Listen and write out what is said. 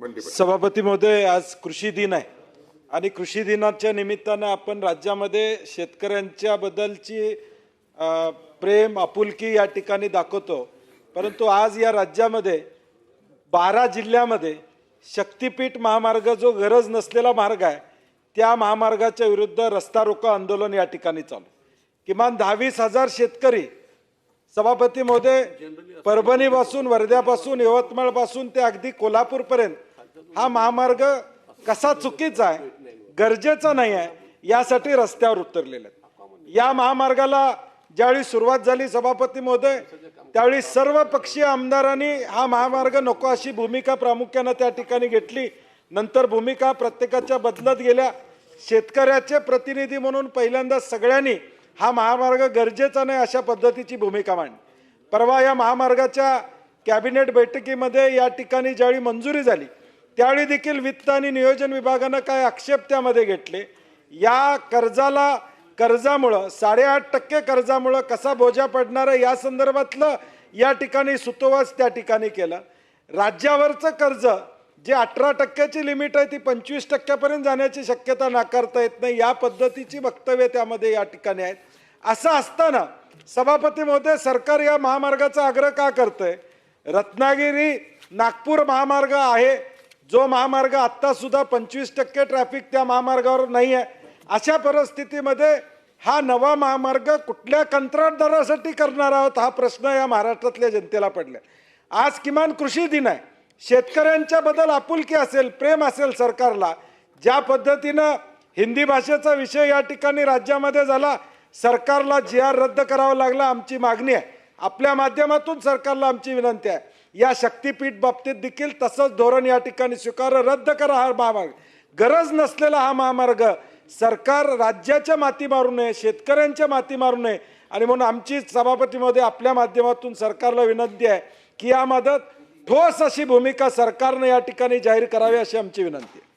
सभापती महोदय आज कृषी दिन आहे. आणि कृषी दिनाच्या निमित्तानं आपण राज्यामध्ये शेतकऱ्यांच्या बद्दलची प्रेम आपुलकी या ठिकाणी दाखवतो. परंतु आज या राज्यामध्ये बारा जिल्ह्यामध्ये शक्तीपीठ महामार्ग जो गरज नसलेला मार्ग आहे त्या महामार्गाच्या विरुद्ध रस्ता रोको आंदोलन या ठिकाणी चालू किमान दहावीस हजार शेतकरी सभापती महोदय परभणीपासून वर्ध्यापासून यवतमाळपासून ते अगदी कोल्हापूरपर्यंत हा महामार्ग कसा चुकीचा आहे गरजेचा नाही आहे यासाठी रस्त्यावर उतरलेले आहेत. या महामार्गाला ज्यावेळी सुरुवात झाली सभापती महोदय त्यावेळी सर्व पक्षीय आमदारांनी हा महामार्ग नको अशी भूमिका प्रामुख्यानं त्या ठिकाणी घेतली. नंतर भूमिका प्रत्येकाच्या बदलत गेल्या. शेतकऱ्याचे प्रतिनिधी म्हणून पहिल्यांदा सगळ्यांनी हा महामार्ग गरजेचा नाही अशा पद्धतीची भूमिका मांडली. परवा या महामार्गाच्या कॅबिनेट बैठकीमध्ये या ठिकाणी ज्यावेळी मंजुरी झाली त्यावेळी देखील वित्त आणि नियोजन विभागानं काय आक्षेप त्यामध्ये घेतले? या कर्जाला कर्जामुळं साडेआठ टक्के कर्जामुळं कसा बोजा पडणार आहे? या संदर्भातलं या ठिकाणी सुतोवास त्या ठिकाणी केलं. राज्यावरचं कर्ज जे अठरा टक्क्याची लिमिट आहे ती पंचवीस टक्क्यापर्यंत जाण्याची शक्यता नाकारता येत नाही या पद्धतीची वक्तव्य त्यामध्ये या ठिकाणी आहेत. असं असताना सभापती महोदय सरकार या महामार्गाचा आग्रह का करतंय? रत्नागिरी नागपूर महामार्ग आहे जो महामार्ग आत्ता सुद्धा पंचवीस टक्के ट्रॅफिक त्या महामार्गावर नाही आहे अशा परिस्थितीमध्ये हा नवा महामार्ग कुठल्या कंत्राटदारासाठी करणार आहोत हा प्रश्न या महाराष्ट्रातल्या जनतेला पडला आज किमान कृषी दिन आहे. शेतकऱ्यांच्या बद्दल आपुलकी असेल प्रेम असेल सरकारला ज्या पद्धतीनं हिंदी भाषेचा विषय या ठिकाणी राज्यामध्ये झाला सरकारला जी आर रद्द करावा लागला आमची मागणी आहे. आपल्या माध्यमातून सरकारला आमची विनंती आहे. या शक्तीपीठ बाबतीत देखील तसंच धोरण या ठिकाणी स्वीकार रद्द करा हा महामार्ग. गरज नसलेला हा महामार्ग सरकार राज्याच्या माती मारू नये शेतकऱ्यांच्या माती मारू नये. आणि म्हणून आमची सभापतीमध्ये आपल्या माध्यमातून सरकारला विनंती आहे की या मदत ठोस अशी भूमिका सरकारनं या ठिकाणी जाहीर करावी अशी आमची विनंती आहे.